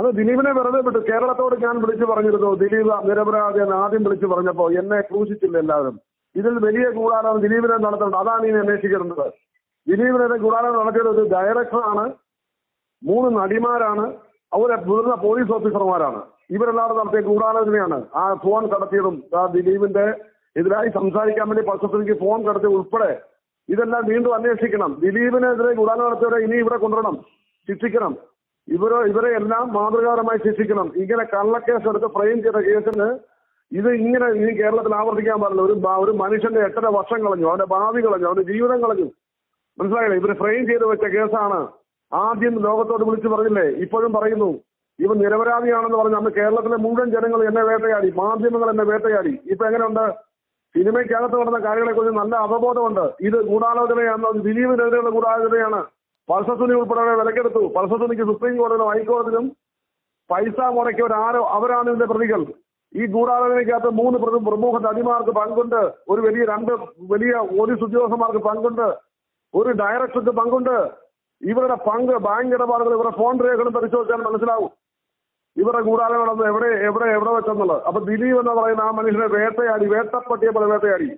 അത് ദിലീപിനെ വെറുതെ വിട്ടു. കേരളത്തോട് ഞാൻ വിളിച്ചു പറഞ്ഞിരുന്നു. ദിലീപ് നിരപരാധിയെന്ന് ആദ്യം വിളിച്ചു പറഞ്ഞപ്പോ എന്നെ ക്രൂശിച്ചില്ല എല്ലാവരും. ഇതിൽ വലിയ കൂടാരം ദിലീപിനെ നടത്തുന്നുണ്ട്. അതാണ് ഇനി അന്വേഷിക്കേണ്ടത്. ദിലീപിനെ കൂടാരം നടത്തിയത് ഒരു ഡയറക്ടറാണ് മൂന്ന് നടിമാരാണ്. അവരെ മുതിർന്ന പോലീസ് ഓഫീസർമാരാണ് ഇവരെല്ലാവരും നടത്തിയ ഗൂഢാലോചനയാണ്. ആ ഫോൺ കടത്തിയതും ആ ദിലീപിന്റെ എതിരായി സംസാരിക്കാൻ വേണ്ടി പൾസഫിക്ക് ഫോൺ കടത്തി ഉൾപ്പെടെ ഇതെല്ലാം വീണ്ടും അന്വേഷിക്കണം. ദിലീപിനെതിരെ ഗൂഢാലോചന നടത്തിയവരെ ഇനി ഇവിടെ കൊണ്ടുവരണം. ശിക്ഷിക്കണം. ഇവരെ ഇവരെ എല്ലാം മാതൃകാപരമായി ശിക്ഷിക്കണം. ഇങ്ങനെ കള്ളക്കേസ് എടുത്ത് ഫ്രെയിം ചെയ്ത കേസിന് ഇത് ഇങ്ങനെ ഇനി കേരളത്തിൽ ആവർത്തിക്കാൻ പാടില്ല. ഒരു ഒരു മനുഷ്യന്റെ എട്ടര വർഷം കളഞ്ഞു. അവന്റെ ഭാവി കളഞ്ഞു. അവന്റെ ജീവിതം കളഞ്ഞു. മനസ്സിലായില്ലേ? ഇവർ ഫ്രെയിം ചെയ്ത് വെച്ച കേസാണ്. ആദ്യം ലോകത്തോട് വിളിച്ചു പറഞ്ഞില്ലേ? ഇപ്പോഴും പറയുന്നു. ഇവ നിരപരാധിയാണെന്ന് പറഞ്ഞ് അന്ന് കേരളത്തിലെ മുഴുവൻ ജനങ്ങൾ എന്നെ വേട്ടയാടി. മാധ്യമങ്ങൾ എന്നെ വേട്ടയാടി. ഇപ്പൊ എങ്ങനെയുണ്ട്? സിനിമയ്ക്കകത്ത് നടന്ന കാര്യങ്ങളെ കുറിച്ച് നല്ല അവബോധമുണ്ട്. ഇത് ഗൂഢാലോചനയാണ്. ദിലീപിനെതിരെയുള്ള ഗൂഢാലോചനയാണ്. പൾസസുനി ഉൾപ്പെടെ വിലക്കെടുത്തു. പൾസസുനിക്ക് സുപ്രീം കോടതിയിലും ഹൈക്കോടതിയിലും പൈസ മുടക്കിയവർ ആരോ അവരാണ് ഇതിന്റെ പ്രതികൾ. ഈ ഗൂഢാലോചനയ്ക്കകത്ത് മൂന്ന് പ്രമുഖ നടിമാർക്ക് പങ്കുണ്ട് ഒരു വലിയ രണ്ട് വലിയ പോലീസ് ഉദ്യോഗസ്ഥന്മാർക്ക് പങ്കുണ്ട് ഒരു ഡയറക്ടർക്ക് പങ്കുണ്ട്. ഇവരുടെ പങ്ക് ബാങ്ക് ഇടപാടുകൾ ഇവരുടെ ഫോൺ രേഖകളും പരിശോധിച്ചാൽ മനസ്സിലാവും. ഇവരുടെ ഗൂഢാലോചന എവിടെ എവിടെ എവിടെ വെച്ചെന്നുള്ളത്. അപ്പൊ ദിലീപ് എന്ന് പറയുന്ന ആ മനുഷ്യനെ വേട്ടയാടി വേട്ടപ്പട്ടിയെ പോലെ വേട്ടയാടി.